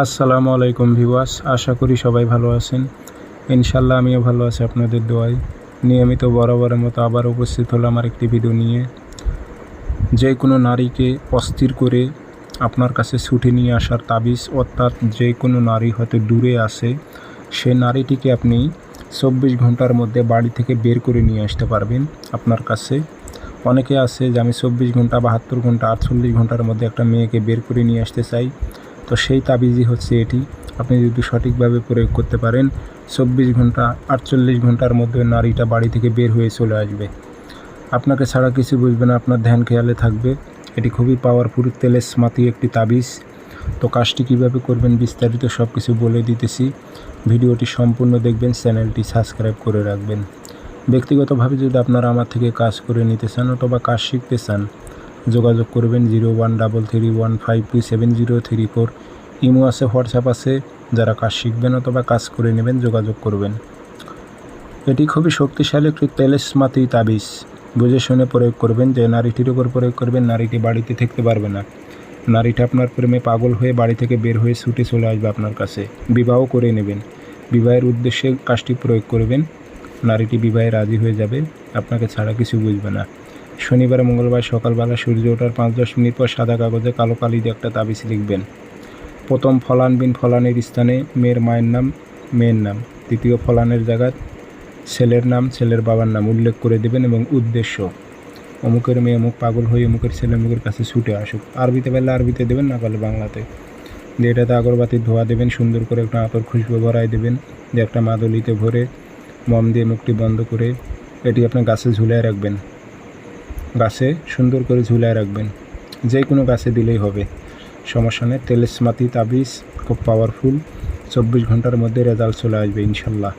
আসসালামু আলাইকুম ভিওয়াস আশা করি সবাই ভালো আছেন। ইনশাল্লাহ আমিও ভালো আছি আপনাদের দোয়ায়। নিয়মিত বরাবরের মতো আবার উপস্থিত হলো আমার একটি ভিডিও নিয়ে। যে কোনো নারীকে অস্থির করে আপনার কাছে ছুটে নিয়ে আসার তাবিজ, অর্থাৎ যে কোনো নারী হয়তো দূরে আসে সে নারীটিকে আপনি চব্বিশ ঘণ্টার মধ্যে বাড়ি থেকে বের করে নিয়ে আসতে পারবেন আপনার কাছে। অনেকে আছে যে আমি চব্বিশ ঘণ্টা, বাহাত্তর ঘণ্টা, আটচল্লিশ ঘণ্টার মধ্যে একটা মেয়েকে বের করে নিয়ে আসতে চাই। তো সেই তাবিজই হচ্ছে এটি। আপনি যদি সঠিকভাবে প্রয়োগ করতে পারেন, চব্বিশ ঘণ্টা, আটচল্লিশ ঘণ্টার মধ্যে নারীটা বাড়ি থেকে বের হয়ে চলে আসবে। আপনাকে ছাড়া কিছু বুঝবে না, আপনার ধ্যান খেয়ালে থাকবে। এটি খুবই পাওয়ারফুল তেলের স্মাতি একটি তাবিজ। তো কাজটি কীভাবে করবেন বিস্তারিত সব কিছু বলে দিতেছি। ভিডিওটি সম্পূর্ণ দেখবেন, চ্যানেলটি সাবস্ক্রাইব করে রাখবেন। ব্যক্তিগতভাবে যদি আপনারা আমার থেকে কাজ করে নিতে চান অথবা কাজ শিখতে চান যোগাযোগ করবেন zero one double three one five two seven zero three four. Imo আছে, হোয়াটসঅ্যাপ আছে। যারা কাজ শিখবেন অথবা কাজ করে নেবেন, যোগাযোগ করবেন। এটি খুবই শক্তিশালী একটি তেলেসমাতি তাবিজ। বুঝে শুনে প্রয়োগ করবেন যে নারীটির উপর প্রয়োগ করবেন, নারীটি বাড়িতে থাকতে পারবে না। নারীটা আপনার প্রেমে পাগল হয়ে বাড়ি থেকে বের হয়ে ছুটে চলে আসবে আপনার কাছে। বিবাহ করে নেবেন। বিবাহের উদ্দেশ্যে কাজটি প্রয়োগ করবেন। নারীটি বিবাহে রাজি হয়ে যাবে। আপনাকে ছাড়া কিছু বুঝবে না। শনিবার মঙ্গলবার সকালবেলা সূর্য ওঠার পাঁচ দশ মিনিট পর সাদা কাগজে কালো কালি দিয়ে একটা তাবিজ লিখবেন। প্রথম ফলান বিন ফলানের স্থানে মেয়ের মায়ের নাম, মেয়ের নাম। দ্বিতীয় ফলানের জায়গায় ছেলের নাম, ছেলের বাবার নাম উল্লেখ করে দেবেন এবং উদ্দেশ্য। অমুকের মেয়ে অমুক পাগল হয়ে অমুকের ছেলে অমুকের কাছে ছুটে আসুক। আরবিতে পারলে আরবিতে দেবেন, না পারলে বাংলাতে। দিয়ে এটাতে আগরবাতির ধোয়া দেবেন, সুন্দর করে একটা আতর খুশবু ভরাই দেবেন যে একটা মাদলিতে ভরে মম দিয়ে মুখটি বন্ধ করে এটি আপনার গাছে ঝুলিয়ে রাখবেন। গাছে সুন্দর করে ঝুলায় রাখবেন। যে কোনো গাছে দিলেই হবে। সমস্যা নেই তেলেসমাতি তাবিজ, খুব পাওয়ারফুল চব্বিশ ঘণ্টার মধ্যে রেজাল্ট চলে আসবে ইনশাল্লাহ।